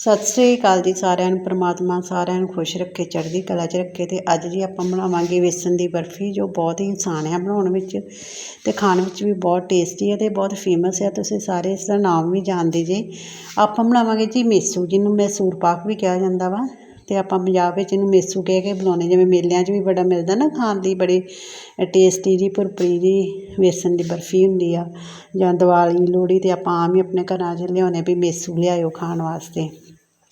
ਸਤਿ ਸ੍ਰੀ ਅਕਾਲ ਜੀ ਸਾਰਿਆਂ ਨੂੰ, ਪ੍ਰਮਾਤਮਾ ਸਾਰਿਆਂ ਨੂੰ ਖੁਸ਼ ਰੱਖੇ, ਚੜ੍ਹਦੀ ਕਲਾ 'ਚ ਰੱਖੇ ਤੇ ਅੱਜ ਜੀ ਆਪਾਂ ਬਣਾਵਾਂਗੇ ਵੇਸਣ ਦੀ ਬਰਫੀ ਜੋ ਬਹੁਤ ਹੀ ਆਸਾਨ ਹੈ ਬਣਾਉਣ ਵਿੱਚ ਤੇ ਖਾਣ ਵਿੱਚ ਵੀ ਬਹੁਤ ਟੇਸਟੀ ਹੈ ਤੇ ਬਹੁਤ ਫੇਮਸ ਹੈ, ਤੁਸੀਂ ਸਾਰੇ ਇਸ ਦਾ ਨਾਮ ਵੀ ਜਾਣਦੇ ਜੇ। ਆਪਾਂ ਬਣਾਵਾਂਗੇ ਜੀ ਮੇਸੂ, ਜਿਹਨੂੰ ਮੈਸੂਰ ਪਾਕ ਵੀ ਕਿਹਾ ਜਾਂਦਾ ਵਾ ਤੇ ਆਪਾਂ ਪੰਜਾਬ ਵਿੱਚ ਇਹਨੂੰ ਮੇਸੂ ਕਹਿ ਕੇ ਬੁਲਾਉਂਦੇ ਜਿਵੇਂ ਮੇਲਿਆਂ 'ਚ ਵੀ ਬੜਾ ਮਿਲਦਾ ਨਾ ਖਾਣ ਲਈ ਬੜੀ ਟੇਸਟੀ ਜੀ, ਭੁਰਭਰੀ ਜੀ ਵੇਸਣ ਦੀ ਬਰਫੀ ਹੁੰਦੀ ਆ। ਜਾਂ ਦੀਵਾਲੀ, ਲੋਹੜੀ ਤੇ ਆਪਾਂ ਆਮ ਹੀ ਆਪਣੇ ਘਰਾਂ 'ਚ ਲਿਆਉਂਦੇ ਵੀ ਮੇਸੂ ਲਿਆਇਓ ਖਾਣ ਵਾਸਤੇ।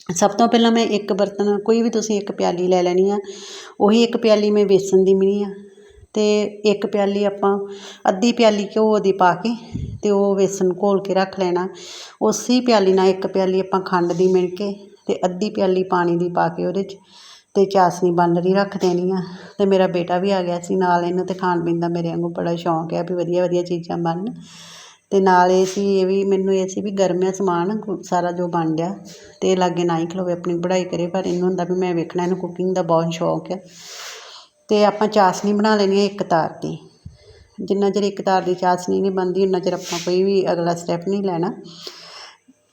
ਸਭ ਤੋਂ ਪਹਿਲਾਂ ਮੈਂ ਇੱਕ ਬਰਤਨ, ਕੋਈ ਵੀ ਤੁਸੀਂ ਇੱਕ ਪਿਆਲੀ ਲੈ ਲੈਣੀ ਆ, ਉਹੀ ਇੱਕ ਪਿਆਲੀ ਮੈਂ ਵੇਸਣ ਦੀ ਮਿਣੀ ਆ। ਅਤੇ ਇੱਕ ਪਿਆਲੀ ਆਪਾਂ ਅੱਧੀ ਪਿਆਲੀ ਘਿਓ ਦੀ ਪਾ ਕੇ ਅਤੇ ਉਹ ਵੇਸਣ ਘੋਲ ਕੇ ਰੱਖ ਲੈਣਾ। ਉਸੇ ਪਿਆਲੀ ਨਾਲ ਇੱਕ ਪਿਆਲੀ ਆਪਾਂ ਖੰਡ ਦੀ ਮਿਣ ਕੇ ਅਤੇ ਅੱਧੀ ਪਿਆਲੀ ਪਾਣੀ ਦੀ ਪਾ ਕੇ ਉਹਦੇ 'ਚ ਅਤੇ ਚਾਸਨੀ ਬਣ ਰਹੀ ਰੱਖ ਦੇਣੀ ਆ। ਅਤੇ ਮੇਰਾ ਬੇਟਾ ਵੀ ਆ ਗਿਆ ਸੀ ਨਾਲ, ਇਹਨੂੰ ਤੇ ਖਾਣ ਪੀਣ ਦਾ ਮੇਰੇ ਵਾਂਗੂ ਬੜਾ ਸ਼ੌਂਕ ਹੈ ਵੀ ਵਧੀਆ ਵਧੀਆ ਚੀਜ਼ਾਂ ਬਣਨ ਅਤੇ ਨਾਲ ਇਹ ਸੀ, ਇਹ ਵੀ ਮੈਨੂੰ ਇਹ ਸੀ ਵੀ ਗਰਮ ਗਰਮਿਆ ਸਮਾਨ, ਸਾਰਾ ਜੋ ਬਣ ਗਿਆ। ਤੇ ਲਾਗੇ ਨਾ ਹੀ ਖਲੋਵੇ, ਆਪਣੀ ਪੜ੍ਹਾਈ ਕਰੇ, ਪਰ ਇਹਨੂੰ ਹੁੰਦਾ ਵੀ ਮੈਂ ਵੇਖਣਾ, ਇਹਨੂੰ ਕੁਕਿੰਗ ਦਾ ਬਹੁਤ ਸ਼ੌਂਕ ਹੈ ਅਤੇ ਆਪਾਂ ਚਾਸਨੀ ਬਣਾ ਲੈਣੀ ਹੈ ਇੱਕ ਤਾਰ ਦੀ ਜਿੰਨਾ ਚਿਰ ਇੱਕ ਤਾਰ ਦੀ ਚਾਸਨੀ ਨਹੀਂ ਬਣਦੀ, ਉਨਾ ਚਿਰ ਆਪਾਂ ਕੋਈ ਵੀ ਅਗਲਾ ਸਟੈਪ ਨਹੀਂ ਲੈਣਾ।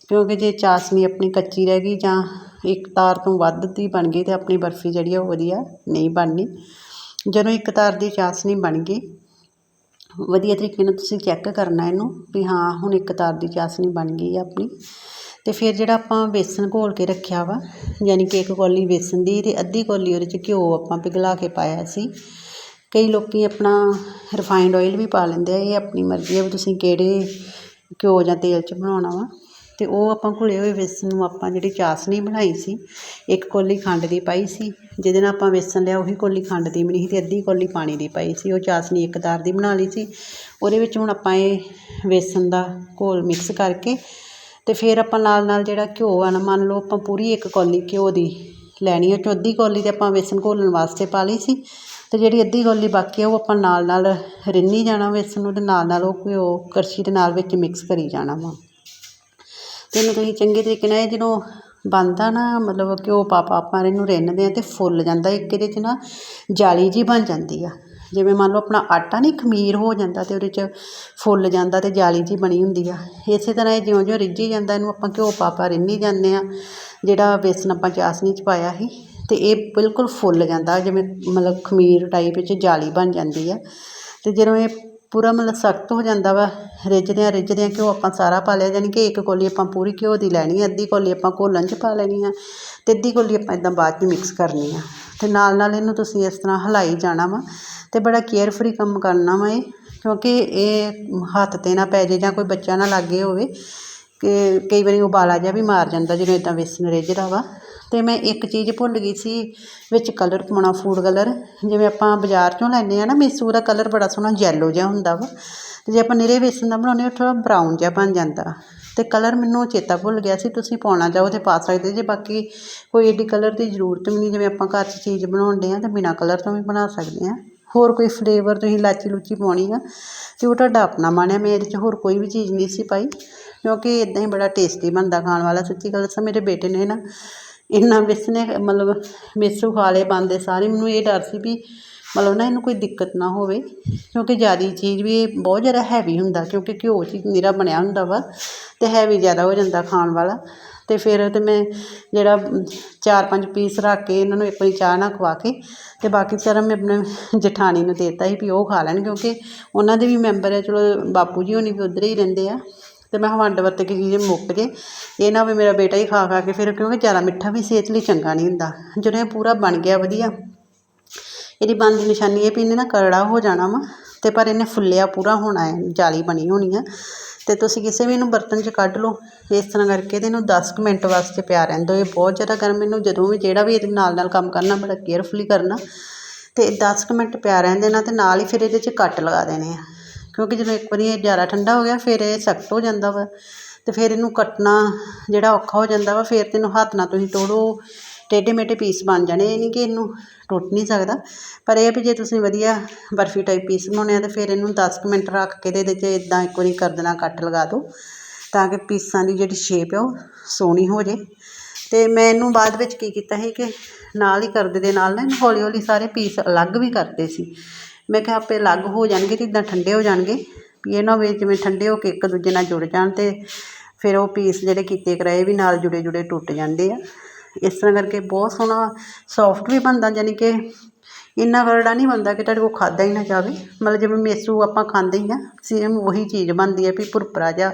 ਕਿਉਂਕਿ ਜੇ ਚਾਸਨੀ ਆਪਣੀ ਕੱਚੀ ਰਹਿ ਗਈ ਜਾਂ ਇੱਕ ਤਾਰ ਤੋਂ ਵੱਧ ਦੀ ਬਣ ਗਈ ਤਾਂ ਆਪਣੀ ਬਰਫੀ ਜਿਹੜੀ ਆ ਉਹ ਵਧੀਆ ਨਹੀਂ ਬਣਨੀ। ਜਦੋਂ ਇੱਕ ਤਾਰ ਦੀ ਚਾਸਣੀ ਬਣ ਗਈ ਵਧੀਆ ਤਰੀਕੇ ਨਾਲ ਤੁਸੀਂ ਚੈੱਕ ਕਰਨਾ ਇਹਨੂੰ ਵੀ ਹਾਂ, ਹੁਣ ਇੱਕ ਤਾਰ ਦੀ ਚਾਸਨੀ ਬਣ ਗਈ ਆ ਆਪਣੀ। ਅਤੇ ਫਿਰ ਜਿਹੜਾ ਆਪਾਂ ਵੇਸਣ ਘੋਲ ਕੇ ਰੱਖਿਆ ਵਾ, ਯਾਨੀ ਕਿ ਇੱਕ ਕੌਲੀ ਵੇਸਣ ਦੀ ਅਤੇ ਅੱਧੀ ਕੌਲੀ ਉਹਦੇ 'ਚ ਘਿਓ ਆਪਾਂ ਪਿਘਲਾ ਕੇ ਪਾਇਆ ਸੀ। ਕਈ ਲੋਕ ਆਪਣਾ ਰਿਫਾਈਨਡ ਆਇਲ ਵੀ ਪਾ ਲੈਂਦੇ ਆ, ਇਹ ਆਪਣੀ ਮਰਜ਼ੀ ਆ ਵੀ ਤੁਸੀਂ ਕਿਹੜੇ ਘਿਓ ਜਾਂ ਤੇਲ 'ਚ ਬਣਾਉਣਾ ਵਾ। ਅਤੇ ਉਹ ਆਪਾਂ ਘੁਲੇ ਹੋਏ ਵੇਸਣ ਨੂੰ ਆਪਾਂ ਜਿਹੜੀ ਚਾਸਨੀ ਬਣਾਈ ਸੀ, ਇੱਕ ਕੌਲੀ ਖੰਡ ਦੀ ਪਾਈ ਸੀ, ਜਿਹਦੇ ਨਾਲ ਆਪਾਂ ਵੇਸਣ ਲਿਆ ਉਹੀ ਕੌਲੀ ਖੰਡ ਦੀ ਬਣੀ ਸੀ ਅਤੇ ਅੱਧੀ ਕੌਲੀ ਪਾਣੀ ਦੀ ਪਾਈ ਸੀ, ਉਹ ਚਾਸਨੀ ਇੱਕ ਤਾਰ ਦੀ ਬਣਾ ਲਈ ਸੀ। ਉਹਦੇ ਵਿੱਚ ਹੁਣ ਆਪਾਂ ਇਹ ਵੇਸਣ ਦਾ ਘੋਲ ਮਿਕਸ ਕਰਕੇ ਅਤੇ ਫਿਰ ਆਪਾਂ ਨਾਲ ਨਾਲ ਜਿਹੜਾ ਘਿਓ ਆ ਨਾ, ਮੰਨ ਲਓ ਆਪਾਂ ਪੂਰੀ ਇੱਕ ਕੌਲੀ ਘਿਓ ਦੀ ਲੈਣੀ ਉਹ 'ਚੋਂ ਅੱਧੀ ਕੌਲੀ ਤੇ ਆਪਾਂ ਵੇਸਣ ਘੋਲਣ ਵਾਸਤੇ ਪਾ ਲਈ ਸੀ ਅਤੇ ਜਿਹੜੀ ਅੱਧੀ ਕੌਲੀ ਬਾਕੀ ਆ ਉਹ ਆਪਾਂ ਨਾਲ ਨਾਲ ਰਿੰਨੀ ਜਾਣਾ ਵੇਸਣ ਨੂੰ ਅਤੇ ਨਾਲ ਨਾਲ ਉਹ ਘਿਓ ਕੜਛੀ ਦੇ ਨਾਲ ਵਿੱਚ ਮਿਕਸ ਕਰੀ ਜਾਣਾ ਵਾ। ਅਤੇ ਇਹਨੂੰ ਤੁਸੀਂ ਚੰਗੇ ਤਰੀਕੇ ਨਾਲ ਇਹ ਜਦੋਂ ਬਣਦਾ ਨਾ, ਮਤਲਬ ਘਿਓ ਪਾ ਪਾ ਆਪਾਂ ਇਹਨੂੰ ਰਿੰਨਦੇ ਹਾਂ ਅਤੇ ਫੁੱਲ ਜਾਂਦਾ, ਇੱਕ ਇਹਦੇ 'ਚ ਨਾ ਜਾਲੀ ਜਿਹੀ ਬਣ ਜਾਂਦੀ ਆ। ਜਿਵੇਂ ਮੰਨ ਲਓ ਆਪਣਾ ਆਟਾ ਨਹੀਂ ਖਮੀਰ ਹੋ ਜਾਂਦਾ ਅਤੇ ਉਹਦੇ 'ਚ ਫੁੱਲ ਜਾਂਦਾ ਅਤੇ ਜਾਲੀ ਜਿਹੀ ਬਣੀ ਹੁੰਦੀ ਆ। ਇਸੇ ਤਰ੍ਹਾਂ ਇਹ ਜਿਉਂ ਜਿਉਂ ਰਿੱਝੀ ਜਾਂਦਾ, ਇਹਨੂੰ ਆਪਾਂ ਘਿਓ ਪਾ ਪਾ ਰਿੰਨੀ ਜਾਂਦੇ ਹਾਂ ਜਿਹੜਾ ਬੇਸਨ ਆਪਾਂ ਚਾਸਨੀ 'ਚ ਪਾਇਆ ਸੀ ਅਤੇ ਇਹ ਬਿਲਕੁਲ ਫੁੱਲ ਜਾਂਦਾ, ਜਿਵੇਂ ਮਤਲਬ ਖਮੀਰ ਟਾਈਪ ਵਿੱਚ ਜਾਲੀ ਬਣ ਜਾਂਦੀ ਆ। ਅਤੇ ਜਦੋਂ ਇਹ ਪੂਰਾ ਮਤਲਬ ਸਖਤ ਹੋ ਜਾਂਦਾ ਵਾ, ਰਿੱਝਦਿਆਂ ਰਿੱਝਦਿਆਂ ਘਿਓ ਆਪਾਂ ਸਾਰਾ ਪਾ ਲਿਆ ਯਾਨੀ ਕਿ ਇੱਕ ਕੌਲੀ ਆਪਾਂ ਪੂਰੀ ਘਿਓ ਦੀ ਲੈਣੀ ਹੈ ਅੱਧੀ ਕੌਲੀ ਆਪਾਂ ਘੋਲਣ 'ਚ ਪਾ ਲੈਣੀ ਆ ਅਤੇ ਅੱਧੀ ਕੌਲੀ ਆਪਾਂ ਇੱਦਾਂ ਬਾਅਦ 'ਚ ਮਿਕਸ ਕਰਨੀ ਆ। ਅਤੇ ਨਾਲ ਨਾਲ ਇਹਨੂੰ ਤੁਸੀਂ ਇਸ ਤਰ੍ਹਾਂ ਹਿਲਾਈ ਜਾਣਾ ਵਾ ਅਤੇ ਬੜਾ ਕੇਅਰ ਕੰਮ ਕਰਨਾ ਵਾ ਇਹ, ਕਿਉਂਕਿ ਇਹ ਹੱਥ ਤੇ ਨਾ ਪੈ ਜੇ ਜਾਂ ਕੋਈ ਬੱਚਾ ਨਾ ਲਾਗੇ ਹੋਵੇ, ਕਿ ਕਈ ਵਾਰੀ ਉਬਾਲਾ ਜਿਹਾ ਵੀ ਮਾਰ ਜਾਂਦਾ, ਜਦੋਂ ਇੱਦਾਂ ਵੇਸਣ ਰਿੱਝਦਾ ਵਾ। ਅਤੇ ਮੈਂ ਇੱਕ ਚੀਜ਼ ਭੁੱਲ ਗਈ ਸੀ, ਵਿੱਚ ਕਲਰ ਪਾਉਣਾ ਫੂਡ ਕਲਰ ਜਿਵੇਂ ਆਪਾਂ ਬਾਜ਼ਾਰ 'ਚੋਂ ਲੈਂਦੇ ਹਾਂ ਨਾ, ਮੇਸੂ ਦਾ ਕਲਰ ਬੜਾ ਸੋਹਣਾ ਯੈਲੋ ਜਿਹਾ ਹੁੰਦਾ ਵਾ। ਅਤੇ ਜੇ ਆਪਾਂ ਨਿਰੇ ਵੇਸਣ ਦਾ ਬਣਾਉਂਦੇ ਹਾਂ ਥੋੜ੍ਹਾ ਬਰਾਊਨ ਜਿਹਾ ਬਣ ਜਾਂਦਾ। ਅਤੇ ਕਲਰ ਮੈਨੂੰ ਚੇਤਾ ਭੁੱਲ ਗਿਆ ਸੀ, ਤੁਸੀਂ ਪਾਉਣਾ ਚਾਹੋ ਤੇ ਪਾ ਸਕਦੇ ਜੇ, ਬਾਕੀ ਕੋਈ ਐਡੀ ਕਲਰ ਦੀ ਜ਼ਰੂਰਤ ਵੀ ਨਹੀਂ, ਜਿਵੇਂ ਆਪਾਂ ਘਰ 'ਚ ਚੀਜ਼ ਬਣਾਉਂਦੇ ਹਾਂ ਤਾਂ ਬਿਨਾਂ ਕਲਰ ਤੋਂ ਵੀ ਬਣਾ ਸਕਦੇ ਹਾਂ। ਹੋਰ ਕੋਈ ਫਲੇਵਰ ਤੁਸੀਂ ਇਲਾਚੀ ਲੂਚੀ ਪਾਉਣੀ ਆ ਅਤੇ ਉਹ ਤੁਹਾਡਾ ਆਪਣਾ ਮਨ ਹੈ, ਮੈਂ ਇਹਦੇ 'ਚ ਹੋਰ ਕੋਈ ਵੀ ਚੀਜ਼ ਨਹੀਂ ਸੀ ਪਾਈ। ਕਿਉਂਕਿ ਇਦਾਂ ਹੀ ਬੜਾ ਟੇਸਟੀ ਬਣਦਾ ਖਾਣ ਵਾਲਾ, ਸੱਚੀ ਗੱਲ ਦੱਸਾਂ, ਮੇਰੇ ਬੇਟੇ ਨੇ ਨਾ ਇੰਨਾ ਨੇ ਮਤਲਬ ਮੇਸੂ ਖਾ ਲਏ ਬੰਦੇ ਸਾਰੇ, ਮੈਨੂੰ ਇਹ ਡਰ ਸੀ ਵੀ ਮਤਲਬ ਨਾ ਇਹਨੂੰ ਕੋਈ ਦਿੱਕਤ ਨਾ ਹੋਵੇ, ਕਿਉਂਕਿ ਜ਼ਿਆਦਾ ਚੀਜ਼ ਵੀ ਇਹ ਬਹੁਤ ਜ਼ਿਆਦਾ ਹੈਵੀ ਹੁੰਦਾ, ਕਿਉਂਕਿ ਘਿਓ 'ਚ ਨਿਰਾ ਬਣਿਆ ਹੁੰਦਾ ਵਾ ਅਤੇ ਹੈਵੀ ਜ਼ਿਆਦਾ ਹੋ ਜਾਂਦਾ ਖਾਣ ਵਾਲਾ। ਅਤੇ ਫਿਰ ਤਾਂ ਮੈਂ ਜਿਹੜਾ ਚਾਰ ਪੰਜ ਪੀਸ ਰੱਖ ਕੇ ਇਹਨਾਂ ਨੂੰ ਇੱਕ ਵਾਰੀ ਚਾਹ ਨਾਲ ਖਵਾ ਕੇ ਅਤੇ ਬਾਕੀ ਸਾਰਾ ਮੈਂ ਆਪਣੇ ਜਠਾਣੀ ਨੂੰ ਦੇ ਦਿੱਤਾ ਸੀ ਵੀ ਉਹ ਖਾ ਲੈਣ, ਕਿਉਂਕਿ ਉਹਨਾਂ ਦੇ ਵੀ ਮੈਂਬਰ ਹੈ ਚਲੋ ਬਾਪੂ ਜੀ ਹੋਣੀ ਵੀ ਉੱਧਰ ਹੀ ਰਹਿੰਦੇ ਆ। ਤੇ ਮੈਂ ਵੰਡ ਵਰਤ ਕੇ ਚੀਜ਼ ਮੁੱਕ ਜੇ। ਇਹ ਨਾ ਵੀ ਮੇਰਾ ਬੇਟਾ ਹੀ ਖਾ ਖਾ ਕੇ ਫਿਰ ਕਿਉਂਕਿ ਜ਼ਿਆਦਾ ਮਿੱਠਾ ਵੀ ਸਿਹਤ ਲਈ ਚੰਗਾ ਨਹੀਂ ਹੁੰਦਾ। ਜਦੋਂ ਇਹ ਪੂਰਾ ਬਣ ਗਿਆ ਵਧੀਆ। ਇਹਦੀ ਬਣਦੀ ਨਿਸ਼ਾਨੀ ਇਹ ਵੀ ਇਹਨੇ ਨਾ ਕਰੜਾ ਹੋ ਜਾਣਾ ਵਾ ਤੇ ਪਰ ਇਹਨੇ ਫੁੱਲਿਆ ਪੂਰਾ ਹੋਣਾ ਹੈ, ਜਾਲੀ ਬਣੀ ਹੋਣੀ ਆ। ਤੇ ਤੁਸੀਂ ਕਿਸੇ ਵੀ ਇਹਨੂੰ ਬਰਤਨ 'ਚ ਕੱਢ ਲਓ। ਇਸ ਤਰ੍ਹਾਂ ਕਰਕੇ ਤੇ ਇਹਨੂੰ 10 ਕੁ ਮਿੰਟ ਵਾਸਤੇ ਪਿਆ ਰਹਿਣ ਦਿਓ। ਇਹ ਬਹੁਤ ਜ਼ਿਆਦਾ ਗਰਮ ਇਹਨੂੰ ਜਦੋਂ ਵੀ ਜਿਹੜਾ ਵੀ ਇਹਦੇ ਨਾਲ ਨਾਲ ਕੰਮ ਕਰਨਾ, ਬੜਾ ਕੇਅਰਫੁਲੀ ਕਰਨਾ। ਤੇ 10 ਕੁ ਮਿੰਟ ਪਿਆ ਰਹਿਣ ਦੇਣਾ ਤੇ ਨਾਲ ਹੀ ਫਿਰ ਇਹਦੇ 'ਚ ਕੱਟ ਲਗਾ ਦੇਣੇ ਆ। ਕਿਉਂਕਿ ਜਦੋਂ ਇੱਕ ਵਾਰੀ ਇਹ ਜ਼ਿਆਦਾ ਠੰਡਾ ਹੋ ਗਿਆ, ਫਿਰ ਇਹ ਸਖਤ ਹੋ ਜਾਂਦਾ ਵਾ ਅਤੇ ਫਿਰ ਇਹਨੂੰ ਕੱਟਣਾ ਜਿਹੜਾ ਔਖਾ ਹੋ ਜਾਂਦਾ ਵਾ, ਫਿਰ ਤੈਨੂੰ ਹੱਥ ਨਾਲ ਤੁਸੀਂ ਤੋੜੋ, ਟੇਢੇ ਮੇਢੇ ਪੀਸ ਬਣ ਜਾਣੇ। ਇਹ ਨਹੀਂ ਕਿ ਇਹਨੂੰ ਟੁੱਟ ਨਹੀਂ ਸਕਦਾ। ਪਰ ਇਹ ਵੀ ਜੇ ਤੁਸੀਂ ਵਧੀਆ ਬਰਫੀ ਟਾਈਪ ਪੀਸ ਬਣਾਉਣੇ ਆ ਤਾਂ ਫਿਰ ਇਹਨੂੰ ਦਸ ਕੁ ਮਿੰਟ ਰੱਖ ਕੇ ਤੇ ਇਹਦੇ 'ਚ ਇੱਦਾਂ ਇੱਕ ਵਾਰੀ ਕਰ ਦੇਣਾ ਕੱਟ ਲਗਾ ਦਿਓ ਤਾਂ ਕਿ ਪੀਸਾਂ ਦੀ ਜਿਹੜੀ ਸ਼ੇਪ ਹੈ ਉਹ ਸੋਹਣੀ ਹੋ ਜੇ। ਅਤੇ ਮੈਂ ਇਹਨੂੰ ਬਾਅਦ ਵਿੱਚ ਕੀ ਕੀਤਾ ਸੀ ਕਿ ਨਾਲ ਹੀ ਕਰਦੇ ਦੇ ਨਾਲ ਨਾ ਇਹਨੂੰ ਹੌਲੀ ਹੌਲੀ ਸਾਰੇ ਪੀਸ ਅਲੱਗ ਵੀ ਕਰਦੇ ਸੀ। ਮੈਂ ਕਿਹਾ ਆਪੇ ਅਲੱਗ ਹੋ ਜਾਣਗੇ ਅਤੇ ਇੱਦਾਂ ਠੰਡੇ ਹੋ ਜਾਣਗੇ। ਵੀ ਇਹ ਨਾ ਹੋਵੇ ਜਿਵੇਂ ਠੰਡੇ ਹੋ ਕੇ ਇੱਕ ਦੂਜੇ ਨਾਲ ਜੁੜ ਜਾਣ ਅਤੇ ਫਿਰ ਉਹ ਪੀਸ ਜਿਹੜੇ ਕੀਤੇ ਕਰਾਏ ਵੀ ਨਾਲ ਜੁੜੇ ਜੁੜੇ ਟੁੱਟ ਜਾਂਦੇ ਆ। ਇਸ ਤਰ੍ਹਾਂ ਕਰਕੇ ਬਹੁਤ ਸੋਹਣਾ ਸੌਫਟ ਵੀ ਬਣਦਾ ਯਾਨੀ ਕਿ ਇੰਨਾ ਗਰੜਾ ਨਹੀਂ ਬਣਦਾ ਕਿ ਤੁਹਾਡੇ ਕੋਲ ਖਾਧਾ ਹੀ ਨਾ ਜਾਵੇ। ਮਤਲਬ ਜਿਵੇਂ ਮੇਸੂ ਆਪਾਂ ਖਾਂਦੇ ਹੀ ਆ ਸੇਮ ਉਹੀ ਚੀਜ਼ ਬਣਦੀ ਹੈ ਵੀ ਭੁਰਪਰਾ ਜਿਹਾ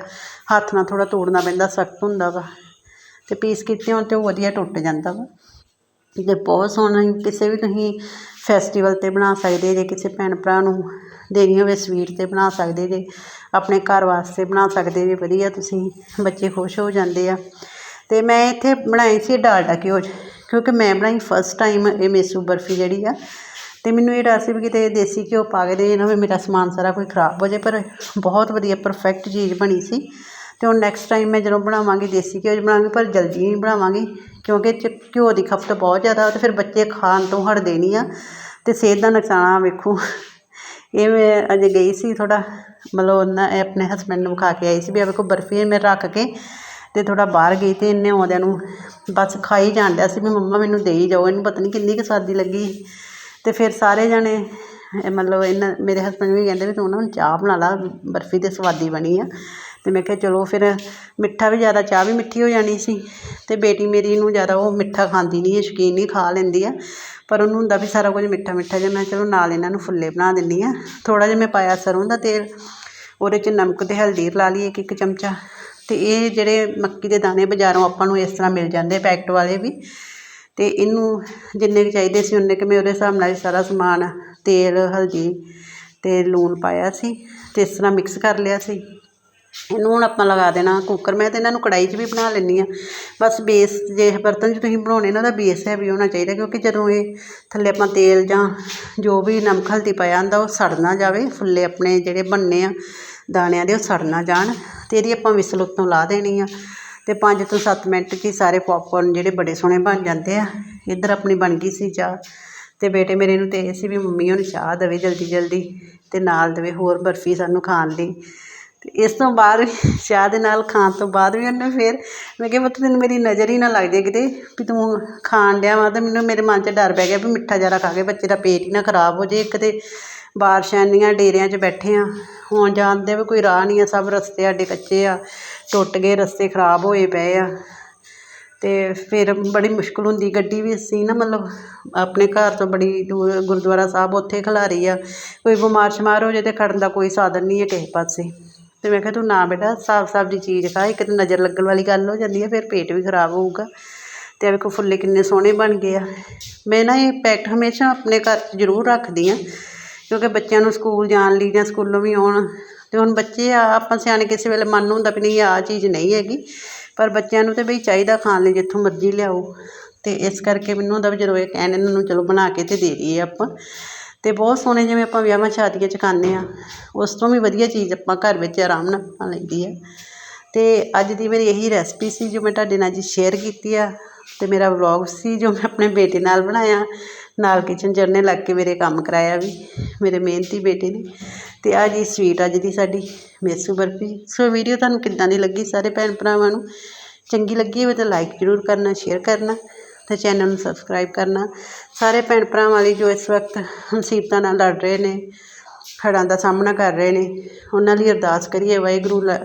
ਹੱਥ ਨਾਲ ਥੋੜ੍ਹਾ ਤੋੜਨਾ ਪੈਂਦਾ, ਸਖਤ ਹੁੰਦਾ ਵਾ। ਅਤੇ ਪੀਸ ਕੀਤੇ ਹੋਣ 'ਤੇ ਉਹ ਵਧੀਆ ਟੁੱਟ ਜਾਂਦਾ ਵਾ। ਅਤੇ ਬਹੁਤ ਸੋਹਣਾ ਕਿਸੇ ਵੀ ਤੁਸੀਂ ਫੈਸਟੀਵਲ 'ਤੇ ਬਣਾ ਸਕਦੇ ਜੇ, ਕਿਸੇ ਭੈਣ ਭਰਾ ਨੂੰ ਦੇਣੀ ਹੋਵੇ ਸਵੀਟ 'ਤੇ ਬਣਾ ਸਕਦੇ ਜੇ, ਆਪਣੇ ਘਰ ਵਾਸਤੇ ਬਣਾ ਸਕਦੇ ਜੇ, ਵਧੀਆ ਤੁਸੀਂ ਬੱਚੇ ਖੁਸ਼ ਹੋ ਜਾਂਦੇ ਆ। ਅਤੇ ਮੈਂ ਇੱਥੇ ਬਣਾਈ ਸੀ ਡਾਲਡਾ ਘਿਓ 'ਚ ਕਿਉਂਕਿ ਮੈਂ ਬਣਾਈ ਫਸਟ ਟਾਈਮ ਇਹ ਮੇਸੂ ਬਰਫੀ ਜਿਹੜੀ ਆ ਅਤੇ ਮੈਨੂੰ ਇਹ ਡਰ ਸੀ ਵੀ ਕਿਤੇ ਦੇਸੀ ਘਿਓ ਪਾ ਕੇ ਦੇ ਨਾ ਵੀ ਮੇਰਾ ਸਮਾਨ ਸਾਰਾ ਕੋਈ ਖਰਾਬ ਹੋ ਜਾਵੇ ਪਰ ਬਹੁਤ ਵਧੀਆ ਪਰਫੈਕਟ ਚੀਜ਼ ਬਣੀ ਸੀ। ਅਤੇ ਹੁਣ ਨੈਕਸਟ ਟਾਈਮ ਮੈਂ ਜਦੋਂ ਬਣਾਵਾਂਗੀ ਦੇਸੀ ਘਿਓ 'ਚ ਬਣਾਵਾਂਗੀ, ਪਰ ਜਲਦੀ ਨਹੀਂ ਬਣਾਵਾਂਗੀ, ਕਿਉਂਕਿ ਇਹ 'ਚ ਘਿਓ ਦੀ ਖਪਤ ਬਹੁਤ ਜ਼ਿਆਦਾ ਅਤੇ ਫਿਰ ਬੱਚੇ ਖਾਣ ਤੋਂ ਹਟਦੇ ਨਹੀਂ ਆ ਅਤੇ ਸਿਹਤ ਦਾ ਨੁਕਸਾਨ ਆ, ਵੇਖੋ। ਇਹ ਮੈਂ ਅਜੇ ਗਈ ਸੀ ਥੋੜ੍ਹਾ, ਮਤਲਬ ਉਹਨਾਂ ਆਪਣੇ ਹਸਬੈਂਡ ਨੂੰ ਵਿਖਾ ਕੇ ਆਈ ਸੀ ਵੀ ਆ ਵੇਖੋ ਬਰਫੀ ਮੈਂ ਰੱਖ ਕੇ ਅਤੇ ਥੋੜ੍ਹਾ ਬਾਹਰ ਗਈ ਅਤੇ ਇਹਨੇ ਆਉਂਦਿਆਂ ਨੂੰ ਬਸ ਖਾਈ ਜਾਣ ਡਿਆ ਸੀ ਵੀ ਮੰਮਾ ਮੈਨੂੰ ਦੇਈ ਜਾਓ, ਇਹਨੂੰ ਪਤਾ ਨਹੀਂ ਕਿੰਨੀ ਕੁ ਸਰਦੀ ਲੱਗੀ। ਅਤੇ ਫਿਰ ਸਾਰੇ ਜਾਣੇ ਮਤਲਬ ਇਹਨਾਂ, ਮੇਰੇ ਹਸਬੈਂਡ ਵੀ ਕਹਿੰਦੇ ਵੀ ਤੂੰ ਨਾ ਹੁਣ ਚਾਹ ਬਣਾ ਲਾ, ਬਰਫੀ ਤਾਂ ਸਵਾਦੀ ਬਣੀ ਆ। ਅਤੇ ਮੈਂ ਕਿਹਾ ਚਲੋ ਫਿਰ ਮਿੱਠਾ ਵੀ ਜ਼ਿਆਦਾ, ਚਾਹ ਵੀ ਮਿੱਠੀ ਹੋ ਜਾਣੀ ਸੀ। ਅਤੇ ਬੇਟੀ ਮੇਰੀ ਨੂੰ ਜ਼ਿਆਦਾ ਉਹ ਮਿੱਠਾ ਖਾਂਦੀ ਨਹੀਂ ਹੈ, ਸ਼ੌਕੀਨ ਨਹੀਂ ਖਾ ਲੈਂਦੀ ਆ ਪਰ ਉਹਨੂੰ ਹੁੰਦਾ ਵੀ ਸਾਰਾ ਕੁਝ ਮਿੱਠਾ ਮਿੱਠਾ ਜਿਹਾ, ਮੈਂ ਚਲੋ ਨਾਲ ਇਹਨਾਂ ਨੂੰ ਫੁੱਲੇ ਬਣਾ ਦਿੰਦੀ ਹਾਂ। ਥੋੜ੍ਹਾ ਜਿਹਾ ਮੈਂ ਪਾਇਆ ਸਰ੍ਹੋਂ ਦਾ ਤੇਲ, ਉਹਦੇ 'ਚ ਨਮਕ ਅਤੇ ਹਲਦੀ ਰਲਾ ਲਈ ਇੱਕ ਇੱਕ ਚਮਚਾ। ਅਤੇ ਇਹ ਜਿਹੜੇ ਮੱਕੀ ਦੇ ਦਾਣੇ ਬਾਜ਼ਾਰੋਂ ਆਪਾਂ ਨੂੰ ਇਸ ਤਰ੍ਹਾਂ ਮਿਲ ਜਾਂਦੇ ਪੈਕਟ ਵਾਲੇ ਵੀ। ਅਤੇ ਇਹਨੂੰ ਜਿੰਨੇ ਕੁ ਚਾਹੀਦੇ ਸੀ ਉਨੇ ਕੁ ਮੈਂ ਉਹਦੇ ਹਿਸਾਬ ਨਾਲ ਸਾਰਾ ਸਮਾਨ, ਤੇਲ, ਹਲਦੀ ਅਤੇ ਲੂਣ ਪਾਇਆ ਸੀ ਅਤੇ ਇਸ ਤਰ੍ਹਾਂ ਮਿਕਸ ਕਰ ਲਿਆ ਸੀ। ਇਹਨੂੰ ਹੁਣ ਆਪਾਂ ਲਗਾ ਦੇਣਾ ਕੁੱਕਰ ਮੈਂ ਤਾਂ ਇਹਨਾਂ ਨੂੰ ਕੜਾਹੀ 'ਚ ਵੀ ਬਣਾ ਲੈਂਦੀ ਹਾਂ। ਬਸ ਬੇਸ ਜੇ ਬਰਤਨ 'ਚ ਤੁਸੀਂ ਬਣਾਉਣੇ ਇਹਨਾਂ ਦਾ ਬੇਸ ਹੈਵੀ ਹੋਣਾ ਚਾਹੀਦਾ ਕਿਉਂਕਿ ਜਦੋਂ ਇਹ ਥੱਲੇ ਆਪਾਂ ਤੇਲ ਜਾਂ ਜੋ ਵੀ ਨਮਕ, ਹਲਦੀ ਪਾਇਆ ਹੁੰਦਾ, ਉਹ ਸੜ ਨਾ ਜਾਵੇ। ਫੁੱਲੇ ਆਪਣੇ ਜਿਹੜੇ ਬਣਨੇ ਆ ਦਾਣਿਆਂ ਦੇ, ਉਹ ਸੜ ਨਾ ਜਾਣ। ਅਤੇ ਇਹਦੀ ਆਪਾਂ ਵਿਸਲ ਉੱਤੋਂ ਲਾ ਦੇਣੀ ਆ। ਅਤੇ ਪੰਜ ਤੋਂ ਸੱਤ ਮਿੰਟ 'ਚ ਹੀ ਸਾਰੇ ਪੋਪਕੋਰਨ ਜਿਹੜੇ ਬੜੇ ਸੋਹਣੇ ਬਣ ਜਾਂਦੇ ਆ। ਇੱਧਰ ਆਪਣੀ ਬਣ ਗਈ ਸੀ ਚਾਹ। ਅਤੇ ਬੇਟੇ ਮੇਰੇ ਨੂੰ ਤਾਂ ਇਹ ਸੀ ਵੀ ਮੰਮੀ ਹੁਣ ਚਾਹ ਦੇਵੇ ਜਲਦੀ ਜਲਦੀ ਅਤੇ ਨਾਲ ਦੇਵੇ ਹੋਰ ਬਰਫੀ ਸਾਨੂੰ ਖਾਣ ਲਈ ਅਤੇ ਇਸ ਤੋਂ ਬਾਅਦ ਚਾਹ ਦੇ ਨਾਲ ਖਾਣ ਤੋਂ ਬਾਅਦ ਵੀ ਉਹਨੇ ਫਿਰ ਮੈਂ ਕਿਹਾ ਪੁੱਤ ਤੈਨੂੰ ਮੇਰੀ ਨਜ਼ਰ ਹੀ ਨਾ ਲੱਗ ਜਾਏ ਕਿਤੇ, ਵੀ ਤੂੰ ਖਾਣ ਡਿਆ ਵਾ ਅਤੇ ਮੈਨੂੰ ਮੇਰੇ ਮਨ 'ਚ ਡਰ ਪੈ ਗਿਆ ਵੀ ਮਿੱਠਾ ਜ਼ਿਆਦਾ ਖਾ ਕੇ ਬੱਚੇ ਦਾ ਪੇਟ ਹੀ ਨਾ ਖਰਾਬ ਹੋ ਜਾਏ, ਇੱਕ ਤਾਂ ਬਾਰਿਸ਼ਾਂ ਇੰਨੀਆਂ ਡੇਰਿਆਂ 'ਚ ਬੈਠੇ ਹਾਂ ਆਉਣ ਜਾਣ ਦੇ ਵੀ ਕੋਈ ਰਾਹ ਨਹੀਂ ਆ, ਸਭ ਰਸਤੇ ਸਾਡੇ ਕੱਚੇ ਆ, ਟੁੱਟ ਗਏ, ਰਸਤੇ ਖਰਾਬ ਹੋਏ ਪਏ ਆ। ਅਤੇ ਫਿਰ ਬੜੀ ਮੁਸ਼ਕਿਲ ਹੁੰਦੀ, ਗੱਡੀ ਵੀ ਅਸੀਂ ਨਾ ਮਤਲਬ, ਆਪਣੇ ਘਰ ਤੋਂ ਬੜੀ ਦੂਰ ਗੁਰਦੁਆਰਾ ਸਾਹਿਬ ਉੱਥੇ ਖਿਲਾਰੀ ਆ, ਕੋਈ ਬਿਮਾਰ ਸ਼ਮਾਰ ਹੋ ਜਾਏ ਤਾਂ ਖੜਨ ਦਾ ਕੋਈ ਸਾਧਨ ਨਹੀਂ ਹੈ ਕਿਸੇ ਪਾਸੇ। ਅਤੇ ਮੈਂ ਕਿਹਾ ਤੂੰ ਨਾ ਬੇਟਾ ਸਾਫ਼ ਸਾਫ਼ ਦੀ ਚੀਜ਼ ਖਾ, ਇੱਕ ਤਾਂ ਨਜ਼ਰ ਲੱਗਣ ਵਾਲੀ ਗੱਲ ਹੋ ਜਾਂਦੀ ਹੈ, ਫਿਰ ਪੇਟ ਵੀ ਖਰਾਬ ਹੋਊਗਾ। ਅਤੇ ਆ ਵੇਖੋ ਫੁੱਲੇ ਕਿੰਨੇ ਸੋਹਣੇ ਬਣ ਗਏ ਆ। ਮੈਂ ਨਾ ਇਹ ਪੈਕਟ ਹਮੇਸ਼ਾ ਆਪਣੇ ਘਰ ਜ਼ਰੂਰ ਰੱਖਦੀ ਹਾਂ, ਕਿਉਂਕਿ ਬੱਚਿਆਂ ਨੂੰ ਸਕੂਲ ਜਾਣ ਲਈ ਜਾਂ ਸਕੂਲੋਂ ਵੀ ਆਉਣ ਅਤੇ ਹੁਣ ਬੱਚੇ ਆ, ਆਪਾਂ ਸਿਆਣੇ ਕਿਸੇ ਵੇਲੇ ਮਨ ਹੁੰਦਾ ਵੀ ਨਹੀਂ, ਆਹ ਚੀਜ਼ ਨਹੀਂ ਹੈਗੀ। ਪਰ ਬੱਚਿਆਂ ਨੂੰ ਤਾਂ ਬਈ ਚਾਹੀਦਾ ਖਾਣ ਲਈ, ਜਿੱਥੋਂ ਮਰਜ਼ੀ ਲਿਆਓ। ਅਤੇ ਇਸ ਕਰਕੇ ਮੈਨੂੰ ਹੁੰਦਾ ਵੀ ਜਦੋਂ ਇਹ ਕਹਿਣ, ਇਹਨਾਂ ਨੂੰ ਚਲੋ ਬਣਾ ਕੇ ਤਾਂ ਦੇ ਦਈਏ ਆਪਾਂ। ਅਤੇ ਬਹੁਤ ਸੋਹਣੇ ਜਿਵੇਂ ਆਪਾਂ ਵਿਆਹਾਂ ਸ਼ਾਦੀਆਂ 'ਚ ਖਾਂਦੇ ਹਾਂ, ਉਸ ਤੋਂ ਵੀ ਵਧੀਆ ਚੀਜ਼ ਆਪਾਂ ਘਰ ਵਿੱਚ ਆਰਾਮ ਨਾਲ ਬਣਾ ਲਈਦੀ ਆ ਅਤੇ ਅੱਜ ਦੀ ਮੇਰੀ ਇਹੀ ਰੈਸਪੀ ਸੀ ਜੋ ਮੈਂ ਤੁਹਾਡੇ ਨਾਲ ਜੀ ਸ਼ੇਅਰ ਕੀਤੀ ਆ ਅਤੇ ਮੇਰਾ ਵਲੋਗ ਸੀ ਜੋ ਮੈਂ ਆਪਣੇ ਬੇਟੇ ਨਾਲ ਬਣਾਇਆ। ਨਾਲ ਕਿਚਨ ਜਰਨੇ ਲੱਗ ਕੇ ਮੇਰੇ ਕੰਮ ਕਰਾਇਆ ਵੀ, ਮੇਰੇ ਮਿਹਨਤੀ ਬੇਟੇ ਨੇ। ਅਤੇ ਆ ਜੀ ਸਵੀਟ ਅੱਜ ਦੀ ਸਾਡੀ ਮੇਸੂ ਬਰਫੀ। ਸੋ ਵੀਡੀਓ ਤੁਹਾਨੂੰ ਕਿੱਦਾਂ ਦੀ ਲੱਗੀ ਸਾਰੇ ਭੈਣ ਭਰਾਵਾਂ ਨੂੰ? ਚੰਗੀ ਲੱਗੀ ਹੋਵੇ ਤਾਂ ਲਾਈਕ ਜ਼ਰੂਰ ਕਰਨਾ ਸ਼ੇਅਰ ਕਰਨਾ। ਅਤੇ ਚੈਨਲ ਨੂੰ ਸਬਸਕ੍ਰਾਈਬ ਕਰਨਾ। ਸਾਰੇ ਭੈਣ ਭਰਾਵਾਂ ਲਈ ਜੋ ਇਸ ਵਕਤ ਮੁਸੀਬਤਾਂ ਨਾਲ ਲੜ ਰਹੇ ਨੇ ਹੜ੍ਹਾਂ ਦਾ ਸਾਹਮਣਾ ਕਰ ਰਹੇ ਨੇ, ਉਹਨਾਂ ਲਈ ਅਰਦਾਸ ਕਰੀਏ, ਵਾਹਿਗੁਰੂ ਲ,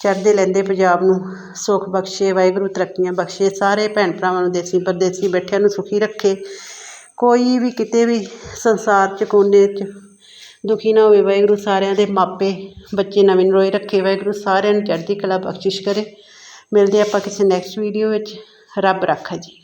ਚੜ੍ਹਦੇ ਲੈਂਦੇ ਪੰਜਾਬ ਨੂੰ ਸੁੱਖ ਬਖਸ਼ੇ, ਵਾਹਿਗੁਰੂ ਤਰੱਕੀਆਂ ਬਖਸ਼ੇ, ਸਾਰੇ ਭੈਣ ਭਰਾਵਾਂ ਨੂੰ ਦੇਸੀ ਪਰਦੇਸੀ ਬੈਠਿਆਂ ਨੂੰ ਸੁਖੀ ਰੱਖੇ। ਕੋਈ ਵੀ ਕਿਤੇ ਵੀ ਸੰਸਾਰ 'ਚ, ਕੋਨੇ 'ਚ ਦੁਖੀ ਨਾ ਹੋਵੇ, ਵਾਹਿਗੁਰੂ ਸਾਰਿਆਂ ਦੇ ਮਾਪੇ, ਬੱਚੇ ਨਵੇਂ ਨਰੋਏ ਰੱਖੇ, ਵਾਹਿਗੁਰੂ ਸਾਰਿਆਂ ਨੂੰ ਚੜ੍ਹਦੀ ਕਲਾ ਬਖਸ਼ਿਸ਼ ਕਰੇ। ਮਿਲਦੇ ਆਪਾਂ ਕਿਸੇ ਨੈਕਸਟ ਵੀਡੀਓ ਵਿੱਚ। ਰੱਬ ਰਾਖਾ ਜੀ।